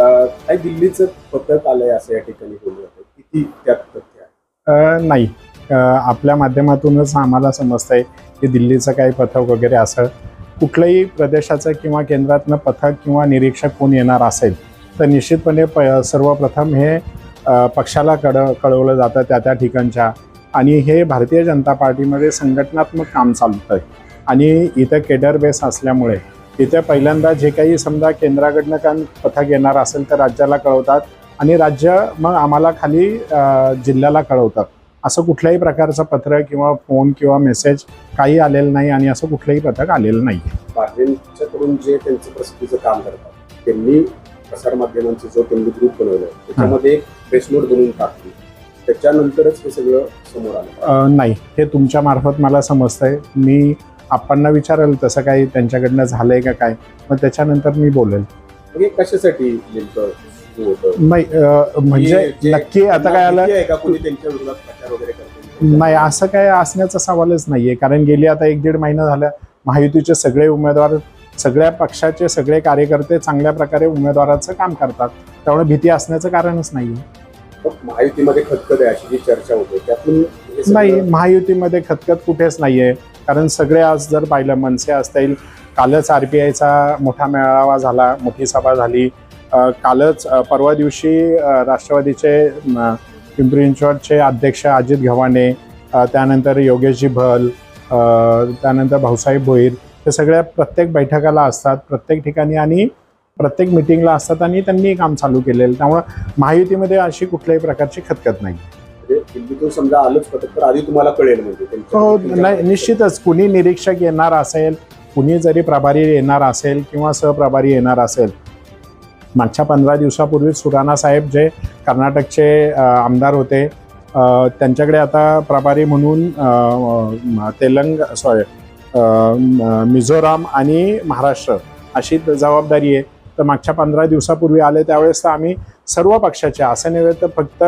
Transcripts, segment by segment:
काही दिल्लीचं पथक आलंय असं या ठिकाणी बोललं जातं. किती त्यात तथ्य आहे? नाही. आपल्या माध्यमातूनच आम्हाला समजतंय की दिल्लीचं काही पथक वगैरे असं कुठल्याही प्रदेशाचं किंवा केंद्रातनं पथक किंवा निरीक्षक कोण येणार असेल तर निश्चितपणे प सर्वप्रथम हे पक्षाला कड कळवलं जातं त्या त्या ठिकाणच्या. आणि हे भारतीय जनता पार्टीमध्ये संघटनात्मक काम चालतं आहे आणि इथं केडर बेस असल्यामुळे इथे पहिल्यांदा जे काही समजा केंद्राकडनं का पथक येणार असेल तर राज्याला कळवतात आणि राज्य मग आम्हाला खाली जिल्ह्याला कळवतात. असं कुठल्याही प्रकारचं पत्र किंवा फोन किंवा मेसेज काही आलेलं नाही आणि असं कुठलंही पथक आलेलं नाही. बाहेरच्याकडून जे त्यांचं प्रसिद्धीचं काम करतात त्यांनी प्रसारमाध्यमांचा जो त्यांनी ग्रुप बनवलाय त्याच्यामध्ये एक प्रेस नोट बनवून टाकली. त्याच्यानंतरच हे सगळं समोर आलं. नाही. हे तुमच्या मार्फत मला समजतंय. मी आपणना विचारेल तसं काही त्यांच्याकडनं झालंय का काय? मग त्याच्यानंतर मी बोलेल. कशासाठी नेमकं नाही म्हणजे नक्की आता काय आलं? नाही असं काय असण्याचा सवालच नाहीये. कारण गेली आता एक दीड महिना झाला महायुतीचे सगळे उमेदवार सगळ्या पक्षाचे सगळे कार्यकर्ते चांगल्या प्रकारे उमेदवाराचं काम करतात. त्यामुळे भीती असण्याचं कारणच नाहीये. महायुतीमध्ये खतखत आहे अशी जी चर्चा होते त्यातून नाही महायुतीमध्ये खतखत कुठेच नाहीये. कारण सगळे आज जर पाहिलं मनसे असतील कालच आर पी आयचा मोठा मेळावा झाला मोठी सभा झाली. कालच परवा दिवशी राष्ट्रवादीचे पिंपरी चिंचवडचे अध्यक्ष अजित गव्हाणे त्यानंतर योगेशजी भल त्यानंतर भाऊसाहेब भोईर हे सगळ्या प्रत्येक बैठकाला असतात प्रत्येक ठिकाणी आणि प्रत्येक मिटिंगला असतात आणि त्यांनी काम चालू केलेलं. त्यामुळं महायुतीमध्ये अशी कुठल्याही प्रकारची खतखत नाही. म्हणजे दिल्लीतून समजा आलंच पथक तर आधी तुम्हाला कळेल म्हणजे हो त्यांच्या- नाही निश्चितच. कुणी निरीक्षक येणार असेल कुणी जरी प्रभारी येणार असेल किंवा सहप्रभारी येणार असेल. मागच्या पंधरा दिवसापूर्वी सुराणा साहेब जे कर्नाटकचे अ, आमदार होते अ, त्यांच्याकडे आता प्रभारी म्हणून अ, तेलंग सॉरी मिझोराम आणि महाराष्ट्र अशी जबाबदारी आहे. तर मागच्या पंधरा दिवसापूर्वी आले त्यावेळेस तर आम्ही सर्व पक्षाचे असं नव्हे तर फक्त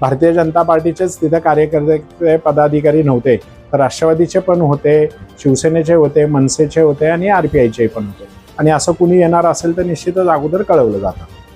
भारतीय जनता पार्टीचेच तिथे कार्यकर्ते पदाधिकारी नव्हते तर राष्ट्रवादीचे पण होते शिवसेनेचे होते मनसेचे होते आणि आर पी आयचे पण होते. आणि असं कुणी येणार असेल तर निश्चितच अगोदर कळवलं जातं.